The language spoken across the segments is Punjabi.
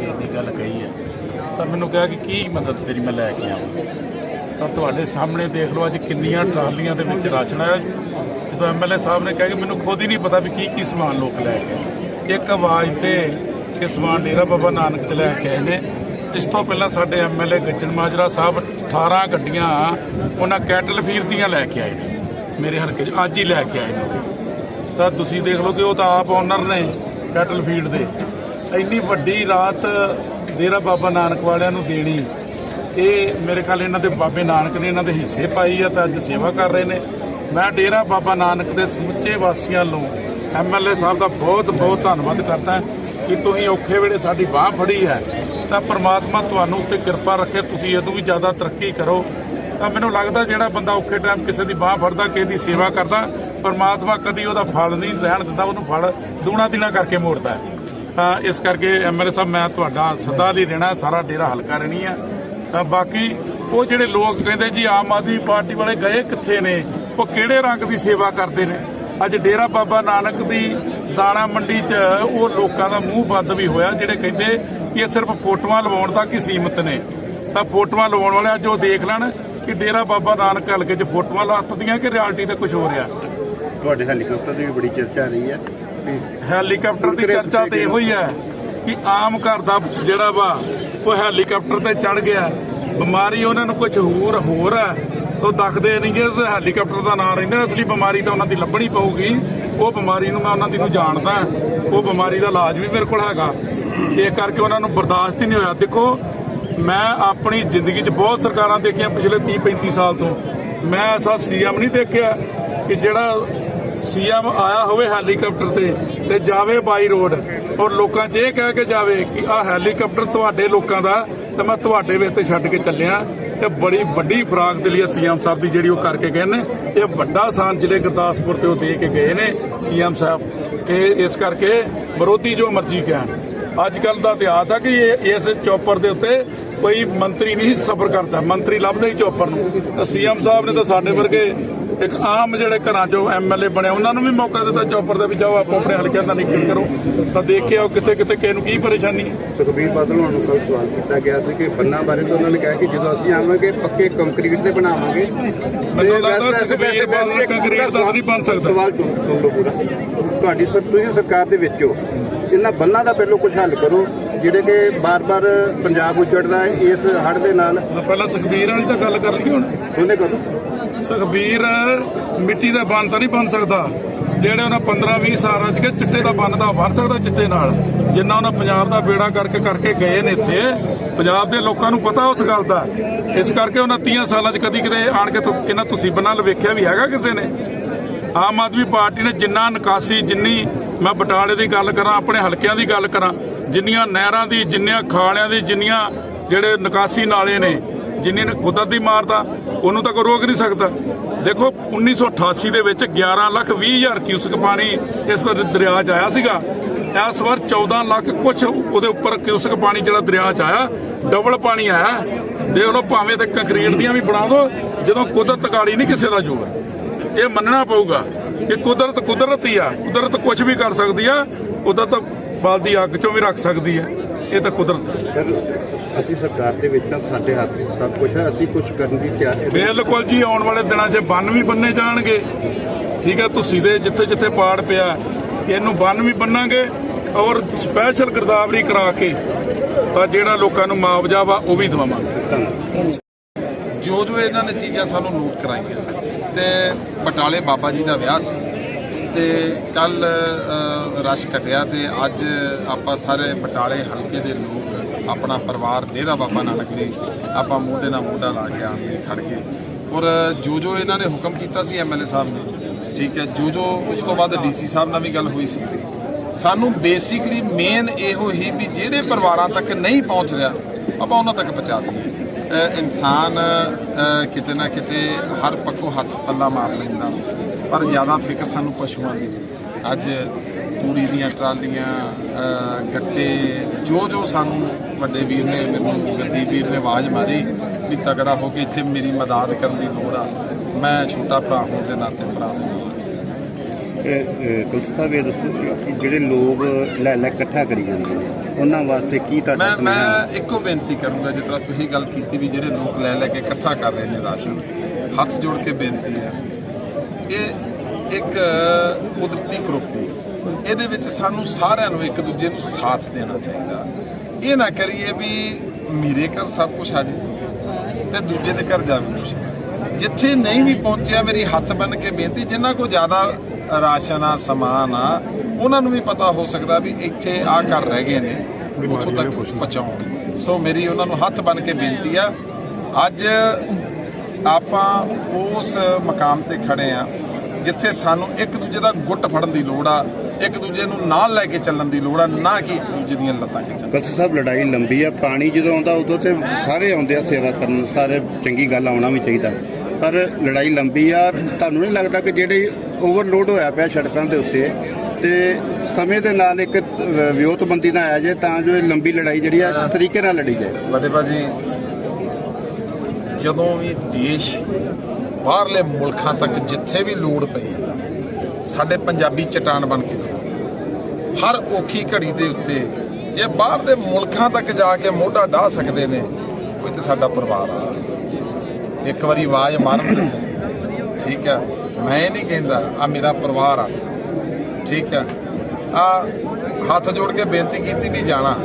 ਕੇ ਇੰਨੀ ਗੱਲ ਕਹੀ ਹੈ। ਤਾਂ ਮੈਨੂੰ ਕਿਹਾ ਕਿ ਕੀ ਮਦਦ ਤੇਰੀ ਮੈਂ ਲੈ ਕੇ ਆਵਾਂ। ਤਾਂ ਤੁਹਾਡੇ ਸਾਹਮਣੇ ਦੇਖ ਲਓ ਅੱਜ ਕਿੰਨੀਆਂ ਟਰਾਲੀਆਂ ਦੇ ਵਿੱਚ ਰਾਸ਼ਨ ਆਇਆ। ਜਦੋਂ ਐਮਐਲਏ ਸਾਹਿਬ ਨੇ ਕਿਹਾ ਕਿ ਮੈਨੂੰ ਖੁਦ ਹੀ ਨਹੀਂ ਪਤਾ ਵੀ ਕੀ ਕੀ ਸਮਾਨ ਲੋਕ ਲੈ ਕੇ ਆਏ। ਇੱਕ ਆਵਾਜ਼ ਤੇ ਕਿ ਸਮਾਨ ਡੇਰਾ ਬਾਬਾ ਨਾਨਕ ਚ ਲੈ ਕੇ ਆਏ ਨੇ। ਇਸ ਤੋਂ ਪਹਿਲਾਂ ਸਾਡੇ ਐਮਐਲਏ ਗੱਜਣ ਮਾਜਰਾ ਸਾਹਿਬ 18 ਗੱਡੀਆਂ ਉਹਨਾਂ ਕੈਟਲ ਫੀਰ ਦੀਆਂ ਲੈ ਕੇ ਆਏ ਨੇ। ਮੇਰੇ ਹਲਕੇ 'ਚ ਅੱਜ ਹੀ ਲੈ ਕੇ ਆਏ ਨੇ ਤਾਂ ਤੁਸੀਂ ਦੇਖ ਲਓ ਕਿ ਉਹ ਤਾਂ ਆਪ ਓਨਰ ਨੇ ਕੈਟਲ ਫੀਡ ਦੇ। ਇੰਨੀ ਵੱਡੀ ਰਾਤ ਡੇਰਾ ਬਾਬਾ ਨਾਨਕ ਵਾਲਿਆਂ ਨੂੰ ਦੇਣੀ। ਇਹ ਮੇਰੇ ਖਿਆਲ ਇਹਨਾਂ ਦੇ ਬਾਬੇ ਨਾਨਕ ਨੇ ਇਹਨਾਂ ਦੇ ਹਿੱਸੇ ਪਾਈ ਆ ਤਾਂ ਅੱਜ ਸੇਵਾ ਕਰ ਰਹੇ ਨੇ। ਮੈਂ ਡੇਰਾ ਬਾਬਾ ਨਾਨਕ ਦੇ ਸਮੁੱਚੇ ਵਾਸੀਆਂ ਨੂੰ ਐਮਐਲਏ ਸਾਹਿਬ ਦਾ ਬਹੁਤ ਬਹੁਤ ਧੰਨਵਾਦ ਕਰਦਾ ਕਿ ਤੁਸੀਂ ਔਖੇ ਵੇਲੇ ਸਾਡੀ ਬਾਹ ਫੜੀ ਹੈ। ਤਾਂ ਪ੍ਰਮਾਤਮਾ ਤੁਹਾਨੂੰ ਉੱਤੇ ਕਿਰਪਾ ਰੱਖੇ, ਤੁਸੀਂ ਇਦੋਂ ਵੀ ਜ਼ਿਆਦਾ ਤਰੱਕੀ ਕਰੋ। ਤਾਂ ਮੈਨੂੰ ਲੱਗਦਾ ਜਿਹੜਾ ਬੰਦਾ ਔਖੇ ਟਾਈਮ ਕਿਸੇ ਦੀ ਬਾਹ ਫੜਦਾ, ਕਿਸੇ ਦੀ ਸੇਵਾ ਕਰਦਾ, ਪਰਮਾਤਮਾ ਕਦੀ ਉਹਦਾ ਫਲ ਨਹੀਂ ਰਹਿਣ ਦਿੰਦਾ, ਉਹਨੂੰ ਫਲ ਦੂਣਾ ਤਿਨਾ ਕਰਕੇ ਮੋੜਦਾ ਹੈ। ਤਾਂ ਇਸ ਕਰਕੇ ਐਮਐਲਏ ਸਾਹਿਬ, ਮੈਂ ਤੁਹਾਡਾ ਸਦਾ ਲਈ ਰਹਿਣਾ ਸਾਰਾ ਡੇਰਾ ਹਲਕਾ ਰਹਿਣੀ ਆ। ਤਾਂ ਬਾਕੀ ਉਹ ਜਿਹੜੇ ਲੋਕ ਕਹਿੰਦੇ ਜੀ, ਆਮ ਆਦਮੀ ਪਾਰਟੀ ਵਾਲੇ ਗਏ ਕਿੱਥੇ ਨੇ? ਉਹ ਕਿਹੜੇ ਰੰਗ ਦੀ ਸੇਵਾ ਕਰਦੇ ਨੇ? ਅੱਜ ਡੇਰਾ ਬਾਬਾ ਨਾਨਕ ਦੀ ਦਾਣਾ ਮੰਡੀ 'ਚ ਉਹ ਲੋਕਾਂ ਦਾ ਮੂੰਹ ਬੰਦ ਵੀ ਹੋਇਆ, ਜਿਹੜੇ ਕਹਿੰਦੇ ਕਿ ਇਹ ਸਿਰਫ ਫੋਟੋਆਂ ਲਵਾਉਣ ਤੱਕ ਹੀ ਸੀਮਤ ਨੇ। ਤਾਂ ਫੋਟੋਆਂ ਲਵਾਉਣ ਵਾਲੇ ਅੱਜ ਉਹ ਦੇਖ ਲੈਣ ਕਿ ਡੇਰਾ ਬਾਬਾ ਨਾਨਕ ਹਲਕੇ 'ਚ ਫੋਟੋਆਂ ਲੱਤਦੀਆਂ ਕਿ ਰਿਐਲਿਟੀ ਤੇ ਕੁਝ ਹੋ ਰਿਹਾ। ਤੁਹਾਡੇ ਹੈਲੀਕਾਪਟਰ ਦੀ ਵੀ ਬੜੀ ਚਰਚਾ ਰਹੀ ਹੈ। ਹੈਲੀਕਾਪਟਰ ਦੀ ਚਰਚਾ ਤੇ ਇਹੋ ਹੀ ਹੈ ਕਿ ਆਮ ਘਰ ਦਾ ਜਿਹੜਾ ਵਾ ਉਹ ਹੈਲੀਕਾਪਟਰ ਤੇ ਚੜ ਗਿਆ। ਬਿਮਾਰੀ ਉਹਨਾਂ ਨੂੰ ਕੁਝ ਹੋਰ ਹੋਰ ਹੈ। ਉਹ ਦੱਖਦੇ ਨਹੀਂਗੇ ਤੇ ਹੈਲੀਕਾਪਟਰ ਦਾ ਨਾਂ ਰਹਿੰਦਾ। ਅਸਲੀ ਬਿਮਾਰੀ ਤਾਂ ਉਹਨਾਂ ਦੀ ਲੱਭਣੀ ਪਊਗੀ। ਉਹ ਬਿਮਾਰੀ ਨੂੰ ਮੈਂ ਉਹਨਾਂ ਦੀ ਨੂੰ ਜਾਣਦਾ। ਉਹ ਬਿਮਾਰੀ ਦਾ ਇਲਾਜ ਵੀ ਮੇਰੇ ਕੋਲ ਹੈਗਾ। ਇਹ ਕਰਕੇ ਉਹਨਾਂ ਨੂੰ ਬਰਦਾਸ਼ਤ ਹੀ ਨਹੀਂ ਹੋਇਆ। ਦੇਖੋ ਮੈਂ ਆਪਣੀ ਜ਼ਿੰਦਗੀ 'ਚ ਬਹੁਤ ਸਰਕਾਰਾਂ ਦੇਖੀਆਂ ਪਿਛਲੇ 30 35 ਸਾਲ ਤੋਂ। ਮੈਂ ਐਸਾ ਸੀਐਮ ਨਹੀਂ ਦੇਖਿਆ ਕਿ ਜਿਹੜਾ ਸੀਐਮ ਆਇਆ ਹੋਵੇ ਹੈਲੀਕਾਪਟਰ ਤੇ ਤੇ ਜਾਵੇ ਬਾਈ ਰੋਡ। ਔਰ ਲੋਕਾਂ 'ਚ ਇਹ ਕਹਿ ਕੇ ਜਾਵੇ ਕਿ ਆਹ ਹੈਲੀਕਾਪਟਰ ਤੁਹਾਡੇ ਲੋਕਾਂ ਦਾ, ਤੇ ਮੈਂ ਤੁਹਾਡੇ ਵੇ ਤੇ ਛੱਡ ਕੇ ਚੱਲਿਆ। ਤੇ ਬੜੀ ਵੱਡੀ ਫਰਾਗ ਦੇ ਲਈ ਸੀਐਮ ਸਾਹਿਬ ਦੀ ਜਿਹੜੀ ਉਹ ਕਰਕੇ ਗਏ ਨੇ। ਇਹ ਵੱਡਾ ਸਾਨ ਜ਼ਿਲ੍ਹੇ ਗੁਰਦਾਸਪੁਰ ਤੇ ਉਹ ਦੇ ਕੇ ਗਏ ਨੇ ਸੀਐਮ ਸਾਹਿਬ। ਕਿ ਇਸ ਕਰਕੇ ਵਿਰੋਧੀ ਜੋ ਮਰਜ਼ੀ ਕਹਿਣ। ਅੱਜ ਕੱਲ ਦਾ ਇਤਿਹਾਸ ਆ ਕਿ ਇਹ- ਇਸ ਚੌਪਰ ਦੇ ਉੱਤੇ ਕੋਈ ਮੰਤਰੀ ਨਹੀਂ ਸਫਰ ਕਰਦਾ। ਮੰਤਰੀ ਲੱਭਦਾ ਹੀ ਚੌਪਰ ਨੂੰ। ਸੀਐਮ ਸਾਹਿਬ ਨੇ ਤਾਂ ਸਾਡੇ ਵਰਗੇ ਇੱਕ ਆਮ ਜਿਹੜੇ ਘਰਾਂ ਚੋਂ ਐਮਐਲਏ ਬਣੇ ਉਹਨਾਂ ਨੂੰ ਵੀ ਮੌਕਾ ਦਿੱਤਾ ਚੌਪਰ ਦਾ ਵੀ ਜਾਓ ਆਪੋ ਆਪਣੇ ਹਲਕਿਆਂ ਦਾ ਨਿਕਲ ਕਰੋ। ਤਾਂ ਦੇਖ ਕੇ ਆਓ ਕਿੱਥੇ ਕਿੱਥੇ ਕਿਸੇ ਨੂੰ ਕੀ ਪਰੇਸ਼ਾਨੀ ਹੈ। ਸੁਖਬੀਰ ਬਾਦਲ ਨੂੰ ਕੱਲ ਸਵਾਲ ਕੀਤਾ ਗਿਆ ਸੀ ਕਿ ਬੰਨਾ ਬਾਰੇ ਤਾਂ ਉਹਨਾਂ ਨੇ ਕਿਹਾ ਕਿ ਜਦੋਂ ਅਸੀਂ ਆਵਾਂਗੇ ਪੱਕੇ ਕੰਕਰੀਟ ਦੇ ਬਣਾਵਾਂਗੇ। ਮੈਨੂੰ ਲੱਗਦਾ ਸੁਖਬੀਰ ਬਾਦਲ ਕੰਕਰੀਟ ਦਾ ਨਹੀਂ ਬਣ ਸਕਦਾ। ਸਵਾਲ ਸੁਣ ਸੁਣ ਲਓ ਪੂਰਾ। ਤੁਹਾਡੀ ਸਰ ਤੁਸੀਂ ਸਰਕਾਰ ਦੇ ਵਿੱਚ ਹੋ। ਇਹਨਾਂ ਬੰਨਾਂ ਦਾ ਪਹਿਲੋਂ ਕੁਝ ਹੱਲ ਕਰੋ। ਜਿਹੜੇ ਕਿ ਬਾਰ-ਬਾਰ ਪੰਜਾਬ ਉਜੜਦਾ ਹੈ ਇਸ ਹੜ੍ਹ ਦੇ ਨਾਲ। ਪਹਿਲਾਂ ਸੁਖਬੀਰ ਵਾਲੀ ਤਾਂ ਗੱਲ ਕਰ ਲਈ ਹੁਣ। ਉਹਨੇ ਕਰੋ ਸੁਖਬੀਰ ਮਿੱਟੀ ਦਾ ਬੰਨ ਤਾਂ ਨਹੀਂ ਬਣ ਸਕਦਾ। ਜਿਹੜੇ ਉਹਨਾਂ 15 20 ਸਾਲਾਂ ਚ ਕਿ ਚਿੱਟੇ ਦਾ ਬੰਨ ਤਾਂ ਬਣ ਸਕਦਾ ਚਿੱਟੇ ਨਾਲ। ਜਿੰਨਾ ਉਹਨਾਂ ਪੰਜਾਬ ਦਾ ਬੇੜਾ ਕਰਕੇ ਕਰਕੇ ਗਏ ਨੇ ਇੱਥੇ ਪੰਜਾਬ ਦੇ ਲੋਕਾਂ ਨੂੰ ਪਤਾ ਉਸ ਗੱਲ ਦਾ। ਇਸ ਕਰਕੇ ਉਹਨਾਂ 30 ਸਾਲਾਂ ਚ ਕਦੀ ਕਿਤੇ ਆਣ ਕੇ ਇਹਨਾਂ ਤੁਸੀਂ ਨਾਲ ਵੇਖਿਆ ਵੀ ਹੈਗਾ ਕਿਸੇ ਨੇ। ਆਮ ਆਦਮੀ ਪਾਰਟੀ ਨੇ ਜਿੰਨਾ ਨਿਕਾਸੀ ਜਿੰਨੀ ਮੈਂ ਬਟਾਲੇ ਦੀ ਗੱਲ ਕਰਾਂ ਆਪਣੇ ਹਲਕਿਆਂ ਦੀ ਗੱਲ ਕਰਾਂ ਜਿੰਨੀਆਂ ਨਹਿਰਾਂ ਦੀ, ਜਿੰਨੀਆਂ ਖਾਲਿਆਂ ਦੀ, ਜਿੰਨੀਆਂ ਜਿਹੜੇ ਨਿਕਾਸੀ ਨਾਲੇ ਨੇ, ਜਿੰਨੇ ਨੇ ਕੁਦਰਤ ਦੀ ਮਾਰਦਾ ਉਹਨੂੰ ਤਾਂ ਕੋਈ ਰੋਕ ਨਹੀਂ ਸਕਦਾ। ਦੇਖੋ 1988 ਦੇ ਵਿੱਚ 11 ਲੱਖ 20 ਹਜ਼ਾਰ ਕਿਊਸਕ ਪਾਣੀ ਇਸ ਦਾ ਦਰਿਆ 'ਚ ਆਇਆ ਸੀਗਾ। ਇਸ ਵਾਰ 14 ਲੱਖ ਕੁਛ ਉਹਦੇ ਉੱਪਰ ਕਿਊਸਕ ਪਾਣੀ ਜਿਹੜਾ ਦਰਿਆ 'ਚ ਆਇਆ, ਡਬਲ ਪਾਣੀ ਆਇਆ। ਦੇਖ ਲਓ, ਭਾਵੇਂ ਤੇ ਕੰਕਰੀਟ ਦੀਆਂ ਵੀ ਬਣਾ ਦਿਓ ਜਦੋਂ ਕੁਦਰਤ ਗਾੜੀ ਨਹੀਂ ਕਿਸੇ ਦਾ ਜੋਰ। ਇਹ ਮੰਨਣਾ ਪਊਗਾ ਕਿ ਕੁਦਰਤ ਕੁਦਰਤ ਹੀ ਆ, ਕੁਦਰਤ ਕੁਝ ਵੀ ਕਰ ਸਕਦੀ ਆ ਕੁਦਰਤ ਬਲਦੀ ਅੱਗ ਚੋਂ ਵੀ ਰੱਖ ਸਕਦੀ ਆ ਇਹ ਤਾਂ ਕੁਦਰਤ ਹੈ। ਅਸੀਂ ਸਰਕਾਰ ਦੇ ਵਿੱਚ ਤਾਂ ਸਾਡੇ ਹੱਥ ਵਿੱਚ ਸਭ ਕੁਝ ਹੈ ਅਸੀਂ ਕੁਝ ਕਰਨ ਦੀ ਤਿਆਰੀ ਬਿਲਕੁਲ ਜੀ ਆਉਣ ਵਾਲੇ ਦਿਨਾਂ 'ਚ ਬੰਨ ਵੀ ਬੰਨੇ ਜਾਣਗੇ। ਠੀਕ ਹੈ ਤੁਸੀਂ ਦੇ ਜਿੱਥੇ ਜਿੱਥੇ ਪਾੜ ਪਿਆ ਇਹਨੂੰ ਬੰਨ ਵੀ ਬੰਨਾਂਗੇ ਔਰ ਸਪੈਸ਼ਲ ਗਰਦਾਵਰੀ ਕਰਾ ਕੇ ਤਾਂ ਜਿਹੜਾ ਲੋਕਾਂ ਨੂੰ ਮੁਆਵਜ਼ਾ ਵਾ ਉਹ ਵੀ ਦਵਾਵਾਂਗੇ। ਜੋ ਜੋ ਇਹਨਾਂ ਨੇ ਚੀਜ਼ਾਂ ਸਾਨੂੰ ਨੋਟ ਕਰਾਈਆਂ ਤੇ ਬਟਾਲੇ ਬਾਬਾ ਜੀ ਦਾ ਵਿਆਹ ਸੀ ਤੇ ਕੱਲ ਰਸ਼ ਘਟਿਆ ਤੇ ਅੱਜ ਆਪਾਂ ਸਾਰੇ ਬਟਾਲੇ ਹਲਕੇ ਦੇ ਲੋਕ, ਆਪਣਾ ਪਰਿਵਾਰ ਡੇਰਾ ਬਾਬਾ ਨਾਨਕ ਦੇ, ਆਪਾਂ ਮੋਢੇ ਨਾਲ ਮੋਢਾ ਲਾ ਕੇ ਆਪ ਖੜ ਕੇ ਔਰ ਜੋ ਜੋ ਇਹਨਾਂ ਨੇ ਹੁਕਮ ਕੀਤਾ ਸੀ ਐਮਐਲਏ ਸਾਹਿਬ ਨੇ। ਠੀਕ ਹੈ ਜੋ ਜੋ ਉਸ ਤੋਂ ਬਾਅਦ ਡੀਸੀ ਸਾਹਿਬ ਨਾਲ ਵੀ ਗੱਲ ਹੋਈ ਸੀ। ਸਾਨੂੰ ਬੇਸਿਕਲੀ ਮੇਨ ਇਹੋ ਹੀ ਵੀ ਜਿਹੜੇ ਪਰਿਵਾਰਾਂ ਤੱਕ ਨਹੀਂ ਪਹੁੰਚ ਰਿਹਾ, ਆਪਾਂ ਉਹਨਾਂ ਤੱਕ ਪਹੁੰਚਾ ਦਈਏ। ਇਨਸਾਨ ਕਿਤੇ ਨਾ ਕਿਤੇ ਹਰ ਪੱਖੋਂ ਹੱਥ ਪੱਲਾ ਮਾਰ ਲੈਂਦਾ। ਪਰ ਜ਼ਿਆਦਾ ਫਿਕਰ ਸਾਨੂੰ ਪਸ਼ੂਆਂ ਦੀ ਸੀ। ਅੱਜ ਤੂੜੀ ਦੀਆਂ ਟਰਾਲੀਆਂ ਗੱਟੇ ਜੋ ਜੋ ਸਾਨੂੰ ਵੱਡੇ ਵੀਰ ਨੇ ਮੈਨੂੰ ਗੱਡੀ ਵੀਰ ਨੇ ਆਵਾਜ਼ ਮਾਰੀ ਵੀ ਤਗੜਾ ਹੋ ਕੇ ਇੱਥੇ ਮੇਰੀ ਮਦਦ ਕਰਨ ਦੀ ਲੋੜ ਆ। ਮੈਂ ਛੋਟਾ ਭਰਾ ਹੋਣ ਦੇ ਨਾਤੇ ਭਰਾ ਕੁਲਤ ਸਾਹਿਬ ਇਹ ਦੱਸੋ ਕਿ ਜਿਹੜੇ ਲੋਕ ਲੈ ਲੈ ਇਕੱਠਾ ਕਰੀ ਜਾਂਦੇ ਨੇ ਉਹਨਾਂ ਵਾਸਤੇ ਕੀ ਤੁਹਾਡਾ ਮੈਂ ਸੁਨੇਹਾ? ਮੈਂ ਇੱਕੋ ਬੇਨਤੀ ਕਰੂੰਗਾ ਜਿਸ ਤਰ੍ਹਾਂ ਤੁਸੀਂ ਗੱਲ ਕੀਤੀ ਵੀ ਜਿਹੜੇ ਲੋਕ ਲੈ ਲੈ ਕੇ ਇਕੱਠਾ ਕਰ ਰਹੇ ਨੇ ਰਾਸ਼ਨ ਹੱਥ ਜੋੜ ਕੇ ਬੇਨਤੀ ਹੈ। ਇਹ ਇੱਕ ਕੁਦਰਤੀ ਕਰੋਪੀ ਇਹਦੇ ਵਿੱਚ ਸਾਨੂੰ ਸਾਰਿਆਂ ਨੂੰ ਇੱਕ ਦੂਜੇ ਨੂੰ ਸਾਥ ਦੇਣਾ ਚਾਹੀਦਾ। ਇਹ ਨਾ ਕਰੀਏ ਵੀ ਮੇਰੇ ਘਰ ਸਭ ਕੁਝ ਆ ਜੇ ਤੇ ਦੂਜੇ ਦੇ ਘਰ ਜਾਵੇ ਕੁਛ। ਜਿੱਥੇ ਨਹੀਂ ਵੀ ਪਹੁੰਚਿਆ ਮੇਰੀ ਹੱਥ ਬੰਨ ਕੇ ਬੇਨਤੀ ਜਿਨ੍ਹਾਂ ਕੋ ਜ਼ਿਆਦਾ ਰਾਸ਼ਨ ਆ ਸਮਾਨ ਆ ਉਹਨਾਂ ਨੂੰ ਵੀ ਪਤਾ ਹੋ ਸਕਦਾ ਵੀ ਇੱਥੇ ਆ ਘਰ ਰਹਿ ਗਏ ਨੇ ਉੱਥੋਂ ਤੱਕ ਪਹੁੰਚਾਉਣ। ਸੋ ਮੇਰੀ ਉਹਨਾਂ ਨੂੰ ਹੱਥ ਬੰਨ ਕੇ ਬੇਨਤੀ ਆ ਅੱਜ ਆਪਾਂ ਉਸ ਮਕਾਮ ਤੇ ਖੜੇ ਆ ਜਿੱਥੇ ਸਾਨੂੰ ਇੱਕ ਦੂਜੇ ਦਾ ਗੁੱਟ ਫੜਨ ਦੀ ਲੋੜ ਆ ਇੱਕ ਦੂਜੇ ਨੂੰ ਨਾਲ ਲੈ ਕੇ ਚੱਲਣ ਦੀ ਲੋੜ ਆ ਨਾ ਕਿ ਇੱਕ ਦੂਜੇ ਦੀਆਂ ਲੱਤਾਂ ਖਿੱਚਣ ਕਲਸੀ ਸਾਹਿਬ ਲੜਾਈ ਲੰਬੀ ਆ ਪਾਣੀ ਜਦੋਂ ਆਉਂਦਾ ਉਦੋਂ ਤੇ ਸਾਰੇ ਆਉਂਦੇ ਆ ਸੇਵਾ ਕਰਨ ਸਾਰੇ ਚੰਗੀ ਗੱਲ ਆਉਣਾ ਵੀ ਚਾਹੀਦਾ। ਪਰ ਲੜਾਈ ਲੰਬੀ ਆ ਤੁਹਾਨੂੰ ਨਹੀਂ ਲੱਗਦਾ ਕਿ ਜਿਹੜੇ ਓਵਰਲੋਡ ਹੋਇਆ ਪਿਆ ਸੜਕਾਂ ਦੇ ਉੱਤੇ ਤੇ ਸਮੇਂ ਦੇ ਨਾਲ ਇੱਕ ਵਿਉਂਤਬੰਦੀ ਨਾਲ ਆਇਆ ਜੇ ਤਾਂ ਜੋ ਇਹ ਲੰਬੀ ਲੜਾਈ ਜਿਹੜੀ ਆ ਤਰੀਕੇ ਨਾਲ ਲੜੀ ਜਾਏ। ਵੱਡੇ ਭਾਜੀ ਜਦੋਂ ਵੀ ਦੇਸ਼ ਬਾਹਰਲੇ ਮੁਲਕਾਂ ਤੱਕ ਜਿੱਥੇ ਵੀ ਲੋੜ ਪਈ, ਸਾਡੇ ਪੰਜਾਬੀ ਚਟਾਨ ਬਣ ਕੇ ਖੜੋ। ਹਰ ਔਖੀ ਘੜੀ ਦੇ ਉੱਤੇ ਜੇ ਬਾਹਰ ਦੇ ਮੁਲਕਾਂ ਤੱਕ ਜਾ ਕੇ ਮੋਢਾ ਢਾ ਸਕਦੇ ਨੇ, ਕੋਈ ਤੇ ਸਾਡਾ ਪਰਿਵਾਰ ਆ। ਇੱਕ ਵਾਰੀ ਆਵਾਜ਼ ਮਾਰਨ ਦੱਸੇ ਠੀਕ ਆ, ਮੈਂ ਇਹ ਨਹੀਂ ਕਹਿੰਦਾ, ਆ ਮੇਰਾ ਪਰਿਵਾਰ ਆ ਠੀਕ ਆ ਆ ਹੱਥ ਜੋੜ ਕੇ ਬੇਨਤੀ ਕੀਤੀ ਵੀ ਜਾਣਾ।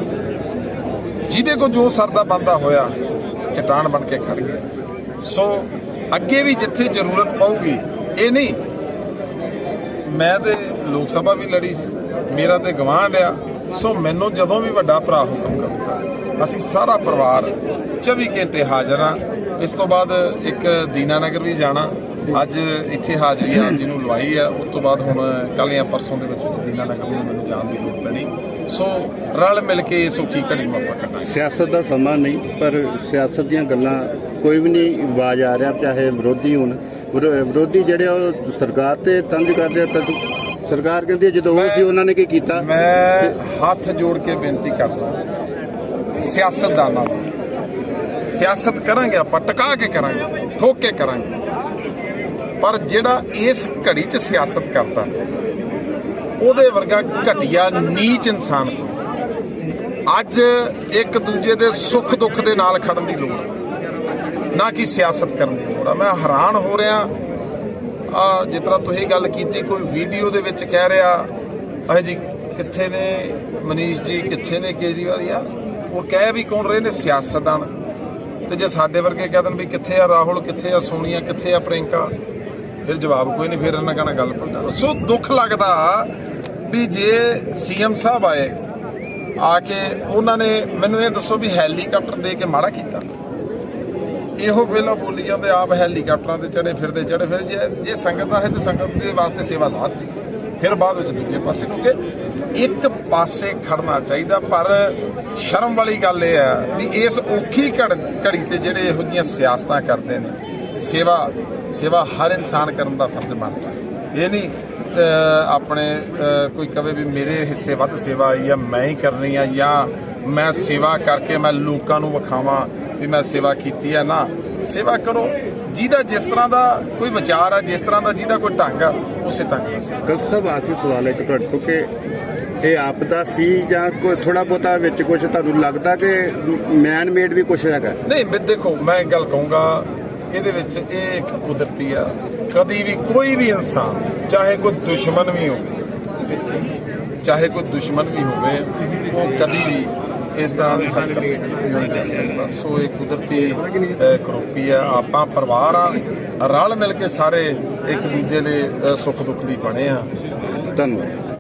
ਜਿਹਦੇ ਕੋ ਜੋ ਸਰਦਾ ਬੰਦਾ ਹੋਇਆ ਚਟਾਨ ਬਣ ਕੇ ਖੜ ਗਿਆ ਸੋ ਅੱਗੇ ਵੀ ਜਿੱਥੇ ਜ਼ਰੂਰਤ ਪਊਗੀ, ਇਹ ਨਹੀਂ। ਮੈਂ ਤੇ ਲੋਕ ਸਭਾ ਵੀ ਲੜੀ ਸੀ। ਮੇਰਾ ਤੇ ਗਵਾਂਢ ਆ। ਸੋ ਮੈਨੂੰ ਜਦੋਂ ਵੀ ਵੱਡਾ ਭਰਾ ਹੁਕਮ ਕਰੂਗਾ, ਅਸੀਂ ਸਾਰਾ ਪਰਿਵਾਰ 24 ਘੰਟੇ ਹਾਜ਼ਰ ਆ ਇਸ ਤੋਂ ਬਾਅਦ ਇੱਕ ਦੀਨਾਨਗਰ ਵੀ ਜਾਣਾ। ਅੱਜ ਇੱਥੇ ਹਾਜ਼ਰੀ ਆ ਜਿਹਨੂੰ ਲਵਾਈ ਆ ਉਸ ਤੋਂ ਬਾਅਦ ਹੁਣ ਕੱਲ੍ਹ ਜਾਂ ਪਰਸੋਂ ਦੇ ਵਿੱਚ ਵਿੱਚ ਦੀਨਾਨਗਰ ਨੂੰ ਮੈਨੂੰ ਜਾਣ ਦੀ ਲੋੜ ਪੈਣੀ। ਸੋ ਰਲ ਮਿਲ ਕੇ ਸੁੱਖੀ ਘੜੀ ਨੂੰ ਆਪਾਂ ਕੱਢਾਂਗੇ। ਸਿਆਸਤ ਦਾ ਸਮਾਂ ਨਹੀਂ ਪਰ ਸਿਆਸਤ ਦੀਆਂ ਗੱਲਾਂ ਕੋਈ ਵੀ ਨਹੀਂ ਆਵਾਜ਼ ਆ ਰਿਹਾ ਚਾਹੇ ਵਿਰੋਧੀ ਹੋਣ। ਵਿਰੋ- ਵਿਰੋਧੀ ਜਿਹੜੇ ਉਹ ਸਰਕਾਰ ਤੇ ਤੰਜ ਕਰਦੇ ਆ ਤਾਂ ਸਰਕਾਰ ਕਹਿੰਦੀ ਹੈ ਜਦੋਂ ਉਹ ਸੀ ਉਹਨਾਂ ਨੇ ਕੀ ਕੀਤਾ? ਮੈਂ ਹੱਥ ਜੋੜ ਕੇ ਬੇਨਤੀ ਕਰਦਾ ਸਿਆਸਤਦਾਨਾਂ ਨੂੰ ਸਿਆਸਤ ਕਰਾਂਗੇ ਆਪਾਂ ਟਿਕਾ ਕੇ ਕਰਾਂਗੇ ਠੋਕ ਕੇ ਕਰਾਂਗੇ। ਪਰ ਜਿਹੜਾ ਇਸ ਘੜੀ 'ਚ ਸਿਆਸਤ ਕਰਦਾ, ਉਹਦੇ ਵਰਗਾ ਘਟੀਆ ਨੀਚ ਇਨਸਾਨ ਕੋਈ ਅੱਜ ਇੱਕ ਦੂਜੇ ਦੇ ਸੁੱਖ ਦੁੱਖ ਦੇ ਨਾਲ ਖੜਨ ਦੀ ਲੋੜ ਨਾ ਕਿ ਸਿਆਸਤ ਕਰਨ ਦੀ ਲੋੜ ਆ ਮੈਂ ਹੈਰਾਨ ਹੋ ਰਿਹਾ। ਆ, ਜਿਸ ਤਰ੍ਹਾਂ ਤੁਸੀਂ ਗੱਲ ਕੀਤੀ, ਕੋਈ ਵੀਡੀਓ ਦੇ ਵਿੱਚ ਕਹਿ ਰਿਹਾ, ਅਹ ਜੀ, ਕਿੱਥੇ ਨੇ ਮਨੀਸ਼ ਜੀ, ਕਿੱਥੇ ਨੇ ਕੇਜਰੀਵਾਲ? ਯਾਰ, ਉਹ ਕਹਿ ਵੀ ਕੌਣ ਰਹੇ ਨੇ? ਸਿਆਸਤਦਾਨ। ਤੇ ਜੇ ਸਾਡੇ ਵਰਗੇ ਕਹਿ ਦੇਣ ਵੀ ਕਿੱਥੇ ਆ ਰਾਹੁਲ, ਕਿੱਥੇ ਆ ਸੋਨੀਆ, ਕਿੱਥੇ ਆ ਪ੍ਰਿੰਕਾ ਫਿਰ ਜਵਾਬ ਕੋਈ ਨਹੀਂ, ਫਿਰ ਇਹਨਾਂ ਕਹਿਣਾ ਗੱਲ ਪਲਟਾ ਸੋ ਦੁੱਖ ਲੱਗਦਾ ਵੀ ਜੇ ਸੀਐਮ ਸਾਹਿਬ ਆਏ, ਆ ਕੇ ਉਹਨਾਂ ਨੇ ਮੈਨੂੰ ਇਹ ਦੱਸੋ ਵੀ ਹੈਲੀਕਾਪਟਰ ਦੇ ਕੇ ਮਾੜਾ ਕੀਤਾ। ਇਹੋ ਪਹਿਲਾਂ ਬੋਲੀ ਜਾਂਦੇ, ਆਪ ਹੈਲੀਕਾਪਟਰਾਂ ਤੇ ਚੜੇ ਫਿਰਦੇ ਚੜੇ ਫਿਰ ਜੇ ਜੇ ਸੰਗਤ ਆ ਹੈ ਤੇ ਸੰਗਤ ਦੇ ਵਾਸਤੇ ਸੇਵਾ ਲਾਤੀ। ਫਿਰ ਬਾਅਦ ਵਿੱਚ ਦੂਜੇ ਪਾਸੇ ਕਿਉਂਕਿ ਇੱਕ ਪਾਸੇ ਖੜਨਾ ਚਾਹੀਦਾ, ਪਰ ਸ਼ਰਮ ਵਾਲੀ ਗੱਲ ਇਹ ਆ ਵੀ ਇਸ ਔਖੀ ਘੜ- ਘੜੀ ਤੇ ਜਿਹੜੇ ਇਹੋ ਜਿਹੀਆਂ ਸਿਆਸਤਾਂ ਕਰਦੇ ਨੇ ਸੇਵਾ ਸੇਵਾ ਹਰ ਇਨਸਾਨ ਕਰਨ ਦਾ ਫਰਜ਼ ਬਣਦਾ ਇਹ ਨਹੀਂ ਆਪਣੇ ਕੋਈ ਕਵੇ ਵੀ ਮੇਰੇ ਹਿੱਸੇ ਵੱਧ ਸੇਵਾ ਆਈ ਆ ਮੈਂ ਹੀ ਕਰਨੀ ਆ ਜਾਂ ਮੈਂ ਸੇਵਾ ਕਰਕੇ ਮੈਂ ਲੋਕਾਂ ਨੂੰ ਵਿਖਾਵਾਂ ਵੀ ਮੈਂ ਸੇਵਾ ਕੀਤੀ ਆ। ਨਾ ਸੇਵਾ ਕਰੋ। ਜਿਹਦਾ ਜਿਸ ਤਰ੍ਹਾਂ ਦਾ ਕੋਈ ਵਿਚਾਰ ਆ ਜਿਸ ਤਰ੍ਹਾਂ ਦਾ ਜਿਹਦਾ ਕੋਈ ਢੰਗ ਆ ਉਸੇ ਢੰਗ ਨਾਲ ਕਲਸੀ ਸਾਹਿਬ ਆਖਰੀ ਸਵਾਲ ਹੈ ਕਿ ਤੁਹਾਡੇ ਤੋਂ ਕਿ ਇਹ ਆਪਦਾ ਸੀ ਜਾਂ ਕੋਈ ਥੋੜਾ ਬਹੁਤਾ ਵਿੱਚ ਕੁਝ ਤੁਹਾਨੂੰ ਲੱਗਦਾ ਕਿ ਮੈਨ ਮੇਡ ਵੀ ਕੁਝ ਹੈਗਾ? ਨਹੀਂ ਮੈਂ ਦੇਖੋ ਮੈਂ ਗੱਲ ਕਹੂੰਗਾ ਇਹਦੇ ਵਿੱਚ ਇਹ ਇੱਕ ਕੁਦਰਤੀ ਆ। ਕਦੀ ਵੀ ਕੋਈ ਵੀ ਇਨਸਾਨ, ਚਾਹੇ ਕੋਈ ਦੁਸ਼ਮਣ ਵੀ ਹੋਵੇ, ਚਾਹੇ ਕੋਈ ਦੁਸ਼ਮਣ ਵੀ ਹੋਵੇ, ਉਹ ਕਦੀ ਵੀ ਇਸ ਤਰ੍ਹਾਂ ਦੀ ਹਰਕਤ ਨਹੀਂ ਕਰ ਸਕਦਾ। ਸੋ ਇਹ ਕੁਦਰਤੀ ਕਰੋਪੀ ਆ। ਆਪਾਂ ਪਰਿਵਾਰ ਆ, ਰਲ ਮਿਲ ਕੇ ਸਾਰੇ ਇੱਕ ਦੂਜੇ ਦੇ ਸੁੱਖ ਦੁੱਖ ਦੀ ਬਣੇ ਆ। ਧੰਨਵਾਦ।